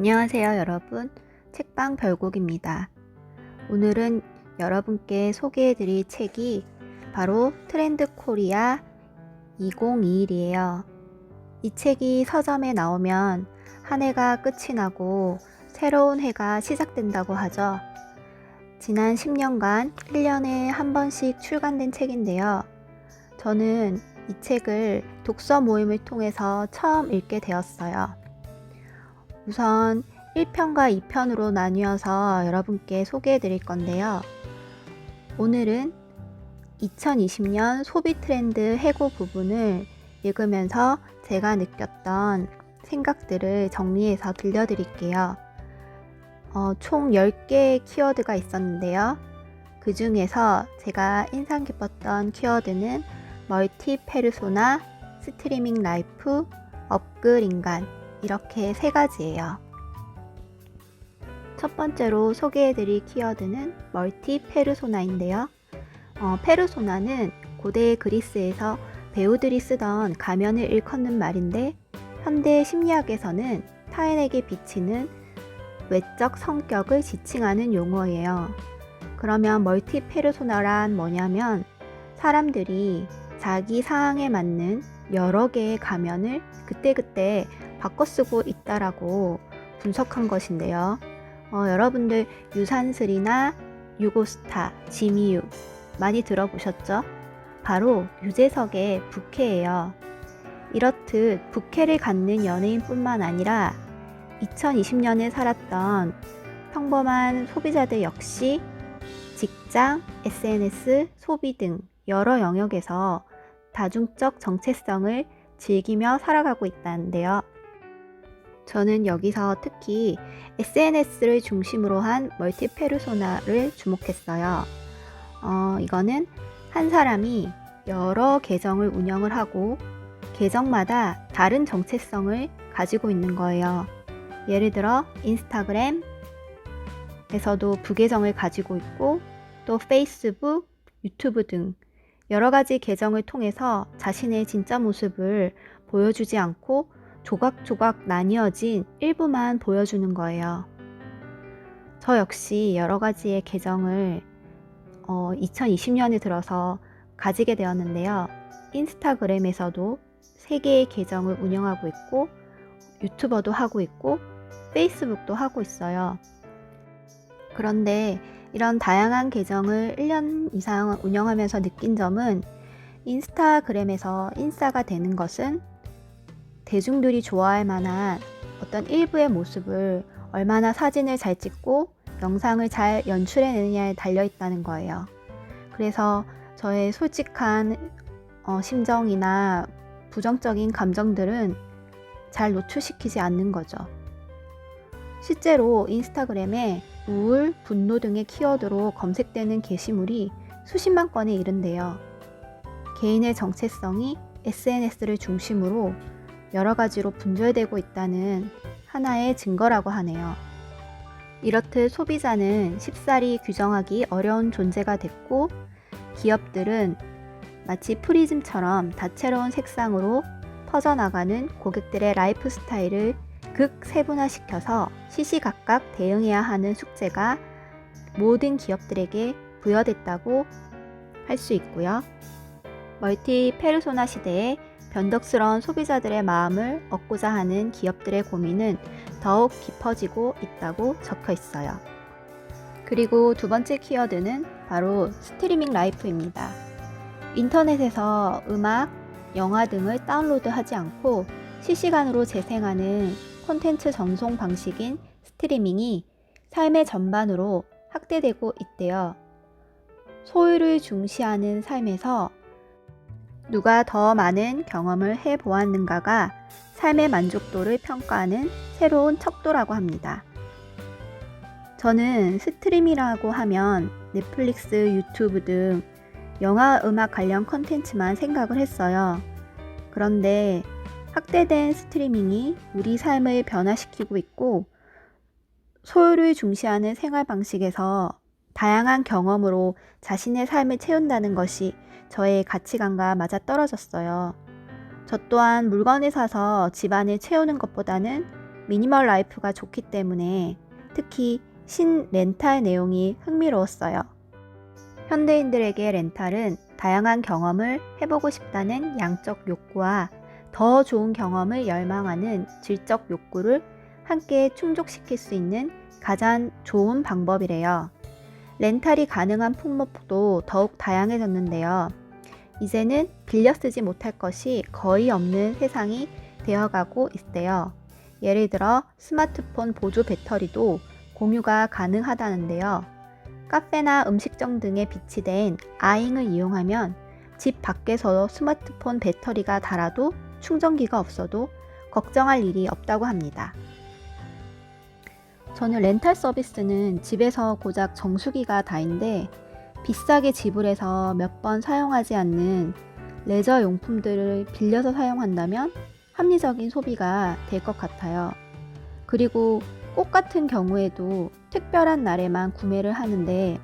안녕하세요, 여러분. 책방 별곡입니다. 오늘은 여러분께 소개해 드릴 책이 바로 트렌드 코리아 2021이에요. 이 책이 서점에 나오면 한 해가 끝이 나고 새로운 해가 시작된다고 하죠. 지난 10년간 1년에 한 번씩 출간된 책인데요. 저는 이 책을 독서 모임을 통해서 처음 읽게 되었어요. 우선 1편과 2편으로 나뉘어서 여러분께 소개해 드릴 건데요. 오늘은 2020년 소비 트렌드 해고 부분을 읽으면서 제가 느꼈던 생각들을 정리해서 들려드릴게요. 어, 총 10개의 키워드가 있었는데요. 그 중에서 제가 인상 깊었던 키워드는 멀티 페르소나, 스트리밍 라이프, 업글 인간, 이렇게 세 가지예요. 첫 번째로 소개해드릴 키워드는 멀티 페르소나인데요. 어, 페르소나는 고대 그리스에서 배우들이 쓰던 가면을 일컫는 말인데 현대 심리학에서는 타인에게 비치는 외적 성격을 지칭하는 용어예요. 그러면 멀티 페르소나란 뭐냐면 사람들이 자기 상황에 맞는 여러 개의 가면을 그때그때 바꿔 쓰고 있다라고 분석한 것인데요. 어, 여러분들 유산슬이나 유고스타, 지미유 많이 들어보셨죠? 바로 유재석의 부캐예요. 이렇듯 부캐를 갖는 연예인뿐만 아니라 2020년에 살았던 평범한 소비자들 역시 직장, SNS, 소비 등 여러 영역에서 다중적 정체성을 즐기며 살아가고 있다는데요. 저는 여기서 특히 SNS를 중심으로 한 멀티 페르소나를 주목했어요. 어, 이거는 한 사람이 여러 계정을 운영을 하고 계정마다 다른 정체성을 가지고 있는 거예요. 예를 들어 인스타그램에서도 부계정을 가지고 있고 또 페이스북, 유튜브 등 여러 가지 계정을 통해서 자신의 진짜 모습을 보여주지 않고 조각조각 나뉘어진 일부만 보여주는 거예요. 저 역시 여러 가지의 계정을 어, 2020년에 들어서 가지게 되었는데요. 인스타그램에서도 3개의 계정을 운영하고 있고 유튜버도 하고 있고 페이스북도 하고 있어요. 그런데 이런 다양한 계정을 1년 이상 운영하면서 느낀 점은 인스타그램에서 인싸가 되는 것은 대중들이 좋아할 만한 어떤 일부의 모습을 얼마나 사진을 잘 찍고 영상을 잘 연출해내느냐에 달려 있다는 거예요. 그래서 저의 솔직한 어, 심정이나 부정적인 감정들은 잘 노출시키지 않는 거죠. 실제로 인스타그램에 우울, 분노 등의 키워드로 검색되는 게시물이 수십만 건에 이른데요. 개인의 정체성이 SNS를 중심으로 여러 가지로 분절되고 있다는 하나의 증거라고 하네요. 이렇듯 소비자는 쉽사리 규정하기 어려운 존재가 됐고 기업들은 마치 프리즘처럼 다채로운 색상으로 퍼져나가는 고객들의 라이프 스타일을 극 세분화시켜서 시시각각 대응해야 하는 숙제가 모든 기업들에게 부여됐다고 할 수 있고요. 멀티 페르소나 시대에 변덕스러운 소비자들의 마음을 얻고자 하는 기업들의 고민은 더욱 깊어지고 있다고 적혀 있어요. 그리고 두 번째 키워드는 바로 스트리밍 라이프입니다. 인터넷에서 음악, 영화 등을 다운로드하지 않고 실시간으로 재생하는 콘텐츠 전송 방식인 스트리밍이 삶의 전반으로 확대되고 있대요. 소유를 중시하는 삶에서 누가 더 많은 경험을 해 보았는가가 삶의 만족도를 평가하는 새로운 척도라고 합니다. 저는 스트림이라고 하면 넷플릭스, 유튜브 등 영화, 음악 관련 컨텐츠만 생각을 했어요. 그런데 확대된 스트리밍이 우리 삶을 변화시키고 있고 소유를 중시하는 생활 방식에서 다양한 경험으로 자신의 삶을 채운다는 것이 저의 가치관과 맞아 떨어졌어요. 저 또한 물건을 사서 집안을 채우는 것보다는 미니멀 라이프가 좋기 때문에 특히 신 렌탈 내용이 흥미로웠어요. 현대인들에게 렌탈은 다양한 경험을 해보고 싶다는 양적 욕구와 더 좋은 경험을 열망하는 질적 욕구를 함께 충족시킬 수 있는 가장 좋은 방법이래요. 렌탈이 가능한 품목도 더욱 다양해졌는데요. 이제는 빌려 쓰지 못할 것이 거의 없는 세상이 되어가고 있대요. 예를 들어 스마트폰 보조 배터리도 공유가 가능하다는데요. 카페나 음식점 등에 비치된 아잉을 이용하면 집 밖에서 스마트폰 배터리가 닳아도 충전기가 없어도 걱정할 일이 없다고 합니다. 저는 렌탈 서비스는 집에서 고작 정수기가 다인데 비싸게 지불해서 몇 번 사용하지 않는 레저 용품들을 빌려서 사용한다면 합리적인 소비가 될 것 같아요. 그리고 꽃 같은 경우에도 특별한 날에만 구매를 하는데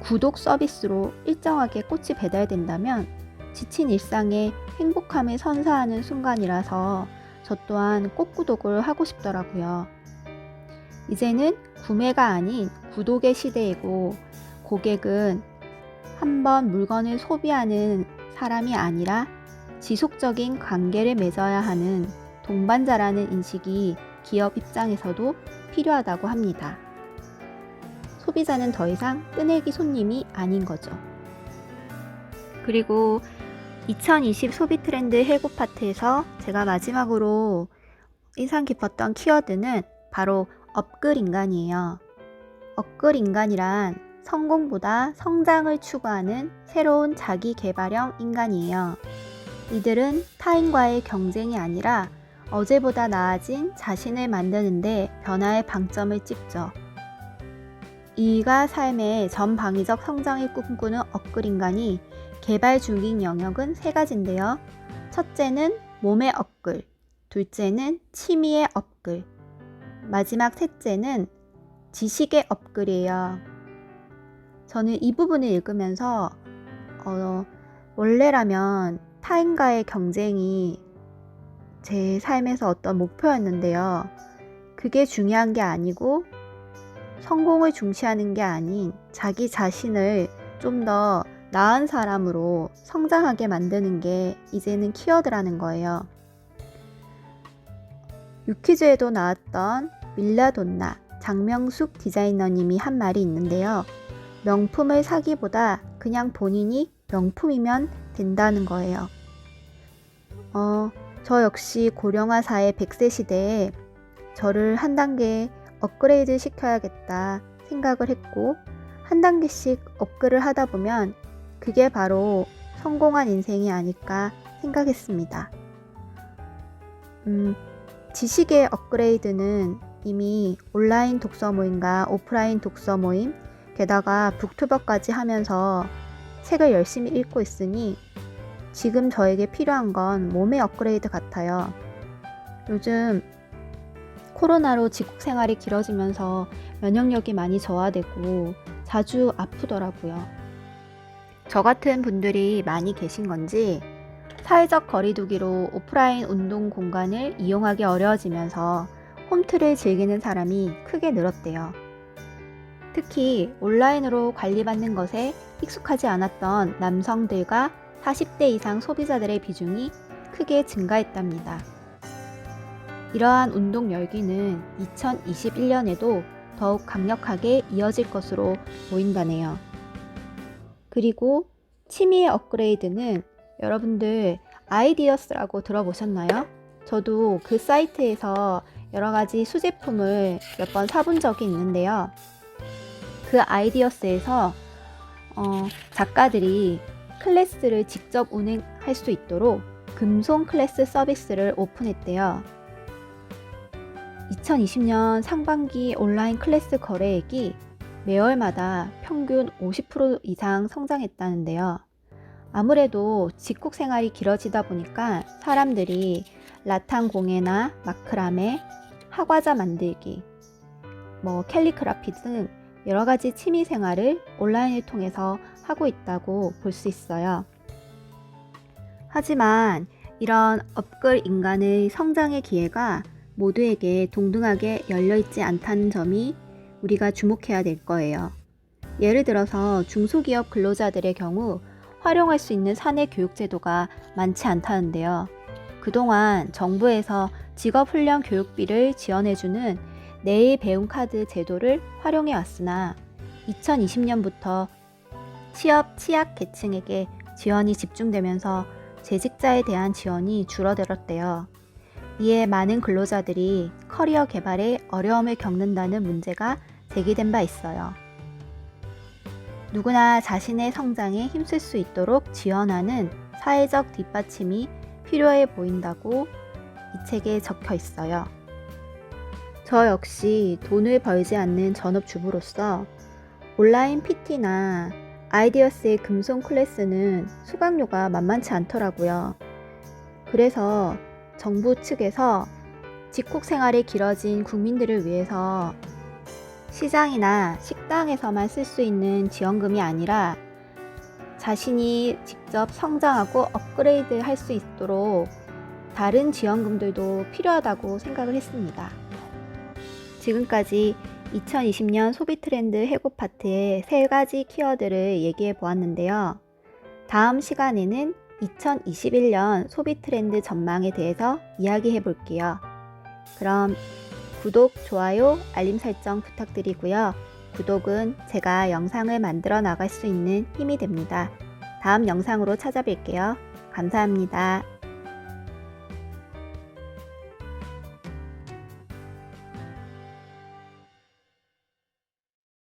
구독 서비스로 일정하게 꽃이 배달된다면 지친 일상에 행복함을 선사하는 순간이라서 저 또한 꽃 구독을 하고 싶더라고요. 이제는 구매가 아닌 구독의 시대이고 고객은 한번 물건을 소비하는 사람이 아니라 지속적인 관계를 맺어야 하는 동반자라는 인식이 기업 입장에서도 필요하다고 합니다. 소비자는 더 이상 뜨내기 손님이 아닌 거죠. 그리고 2020 소비 트렌드 해고 파트에서 제가 마지막으로 인상 깊었던 키워드는 바로 업글 인간이에요. 업글 인간이란 성공보다 성장을 추구하는 새로운 자기 개발형 인간이에요. 이들은 타인과의 경쟁이 아니라 어제보다 나아진 자신을 만드는데 변화의 방점을 찍죠. 이가 삶의 전방위적 성장을 꿈꾸는 업글 인간이 개발 중인 영역은 세 가지인데요. 첫째는 몸의 업글, 둘째는 취미의 업글, 마지막 셋째는 지식의 업글이에요. 저는 이 부분을 읽으면서 어, 원래라면 타인과의 경쟁이 제 삶에서 어떤 목표였는데요. 그게 중요한 게 아니고 성공을 중시하는 게 아닌 자기 자신을 좀 더 나은 사람으로 성장하게 만드는 게 이제는 키워드라는 거예요. 유퀴즈에도 나왔던 밀라돈나 장명숙 디자이너님이 한 말이 있는데요. 명품을 사기보다 그냥 본인이 명품이면 된다는 거예요. 어, 저 역시 고령화 사회 100세 시대에 저를 한 단계 업그레이드 시켜야겠다 생각을 했고, 한 단계씩 업글을 하다 보면 그게 바로 성공한 인생이 아닐까 생각했습니다. 음, 지식의 업그레이드는 이미 온라인 독서 모임과 오프라인 독서 모임, 게다가 북튜버까지 하면서 책을 열심히 읽고 있으니 지금 저에게 필요한 건 몸의 업그레이드 같아요. 요즘 코로나로 직국 생활이 길어지면서 면역력이 많이 저하되고 자주 아프더라고요. 저 같은 분들이 많이 계신 건지 사회적 거리두기로 오프라인 운동 공간을 이용하기 어려워지면서 홈트를 즐기는 사람이 크게 늘었대요. 특히 온라인으로 관리받는 것에 익숙하지 않았던 남성들과 40대 이상 소비자들의 비중이 크게 증가했답니다. 이러한 운동 열기는 2021년에도 더욱 강력하게 이어질 것으로 보인다네요. 그리고 취미의 업그레이드는 여러분들 아이디어스라고 들어보셨나요? 저도 그 사이트에서 여러 가지 수제품을 몇 번 사본 적이 있는데요. 그 아이디어스에서 어, 작가들이 클래스를 직접 운행할 수 있도록 금손 클래스 서비스를 오픈했대요. 2020년 상반기 온라인 클래스 거래액이 매월마다 평균 50% 이상 성장했다는데요. 아무래도 직국 생활이 길어지다 보니까 사람들이 라탄 공예나 마크라메, 화과자 만들기, 뭐 캘리그라피 등 여러 가지 취미 생활을 온라인을 통해서 하고 있다고 볼 수 있어요. 하지만 이런 업글 인간의 성장의 기회가 모두에게 동등하게 열려있지 않다는 점이 우리가 주목해야 될 거예요. 예를 들어서 중소기업 근로자들의 경우 활용할 수 있는 사내 교육 제도가 많지 않다는데요. 그동안 정부에서 직업훈련 교육비를 지원해주는 내일 배움 카드 제도를 활용해 왔으나 2020년부터 취업 취약 계층에게 지원이 집중되면서 재직자에 대한 지원이 줄어들었대요. 이에 많은 근로자들이 커리어 개발에 어려움을 겪는다는 문제가 제기된 바 있어요. 누구나 자신의 성장에 힘쓸 수 있도록 지원하는 사회적 뒷받침이 필요해 보인다고 이 책에 적혀 있어요. 저 역시 돈을 벌지 않는 전업주부로서 온라인 PT나 아이디어스의 금손 클래스는 수강료가 만만치 않더라고요. 그래서 정부 측에서 직국 생활이 길어진 국민들을 위해서 시장이나 식당에서만 쓸 수 있는 지원금이 아니라 자신이 직접 성장하고 업그레이드 할 수 있도록 다른 지원금들도 필요하다고 생각을 했습니다. 지금까지 2020년 소비 트렌드 해고 파트의 세 가지 키워드를 얘기해 보았는데요. 다음 시간에는 2021년 소비 트렌드 전망에 대해서 이야기해 볼게요. 그럼 구독, 좋아요, 알림 설정 부탁드리고요. 구독은 제가 영상을 만들어 나갈 수 있는 힘이 됩니다. 다음 영상으로 찾아뵐게요. 감사합니다.